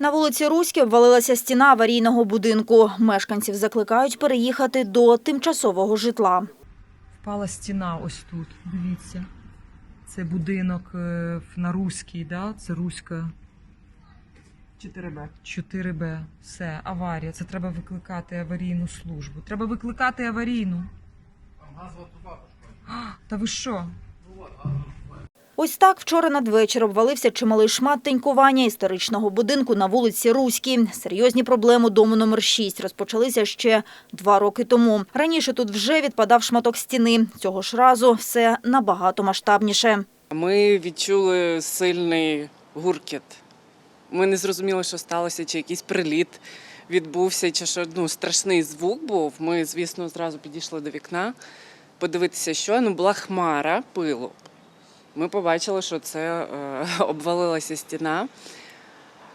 На вулиці Руській обвалилася стіна аварійного будинку. Мешканців закликають переїхати до тимчасового житла. Впала стіна ось тут. Дивіться. Це будинок е, на Руській, да? це Руська 4Б. 4Б. Все, аварія. Це треба викликати аварійну службу. Треба викликати аварійну. А, Та ви що? Ось так вчора надвечір обвалився чималий шмат тенькування історичного будинку на вулиці Руській. Серйозні проблеми дому номер 6 розпочалися ще два роки тому. Раніше тут вже відпадав шматок стіни. Цього ж разу все набагато масштабніше. Ми відчули сильний гуркіт. Ми не зрозуміли, що сталося, чи якийсь приліт відбувся, чи що ну, страшний звук був. Ми, звісно, зразу підійшли до вікна подивитися, що ну, була хмара пилу. Ми побачили, що це е, обвалилася стіна.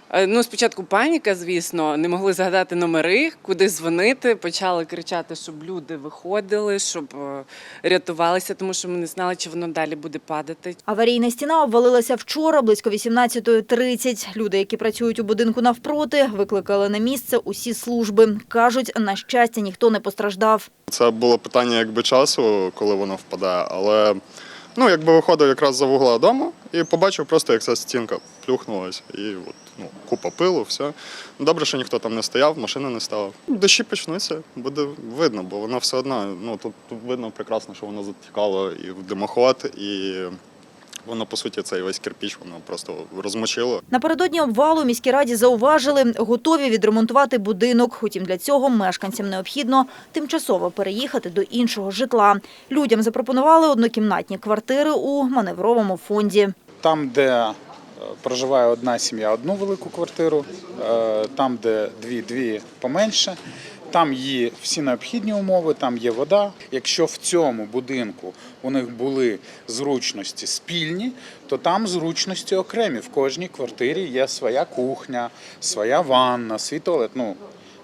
Е, Ну, спочатку паніка, звісно, не могли згадати номери, куди дзвонити. Почали кричати, щоб люди виходили, щоб е, рятувалися, тому що ми не знали, чи воно далі буде падати. Аварійна стіна обвалилася вчора близько 18.30. Люди, які працюють у будинку навпроти, викликали на місце усі служби. Кажуть, на щастя, ніхто не постраждав. Це було питання якби часу, коли воно впаде, але ну, якби виходив якраз за вугла дому і побачив просто, як ця стінка плюхнулася. І от, ну, купа пилу, все. Добре, що ніхто там не стояв, машини не ставив. Дощі почнуться, буде видно, бо воно все одно. Ну, тут, тут видно прекрасно, що воно затікало і в димоход, і воно, по суті, цей весь кирпіч воно просто розмочило. Напередодні обвалу в міській раді зауважили, готові відремонтувати будинок. Утім, для цього мешканцям необхідно тимчасово переїхати до іншого житла. Людям запропонували однокімнатні квартири у маневровому фонді. Там, де е, проживає одна сім'я, одну велику квартиру, е, там, де дві, дві поменше. Там є всі необхідні умови, там є вода. Якщо в цьому будинку у них були зручності спільні, то там зручності окремі. В кожній квартирі є своя кухня, своя ванна, свій туалет. Ну,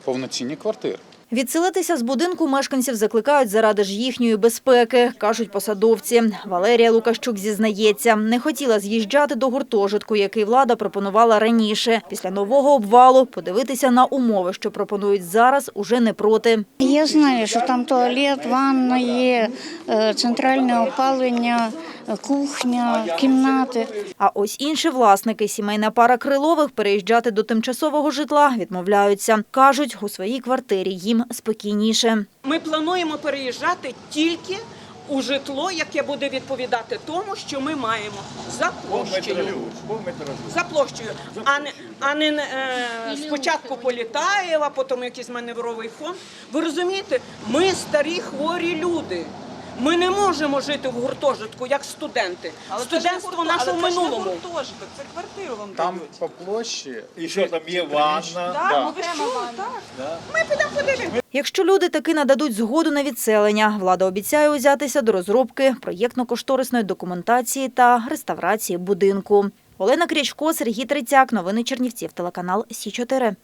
повноцінні квартири. Відселитися з будинку мешканців закликають заради ж їхньої безпеки, кажуть посадовці. Валерія Лукащук зізнається, не хотіла з'їжджати до гуртожитку, який влада пропонувала раніше. Після нового обвалу подивитися на умови, що пропонують зараз, уже не проти. Я знаю, що там туалет, ванна є, е, центральне опалення, кухня, кімнати. А ось інші власники, сімейна пара Крилових, переїжджати до тимчасового житла відмовляються. Кажуть, у своїй квартирі їм спокійніше. Ми плануємо переїжджати тільки у житло, яке буде відповідати тому, що ми маємо за площею. За площею, а не, а не е, спочатку Політаєва, потім якийсь маневровий фонд. Ви розумієте, ми старі хворі люди. Ми не можемо жити в гуртожитку як студенти. Але Студентство наше в минулому. Це квартиру вам Там дають. по площі І що там є ванна? Так, Да. ну ви що? Так. Ми підемо подивимося. Якщо люди таки нададуть згоду на відселення, влада обіцяє узятися до розробки проєктно-кошторисної документації та реставрації будинку. Олена Крячко, Сергій Трицяк. Новини Чернівців. Телеканал Сі 4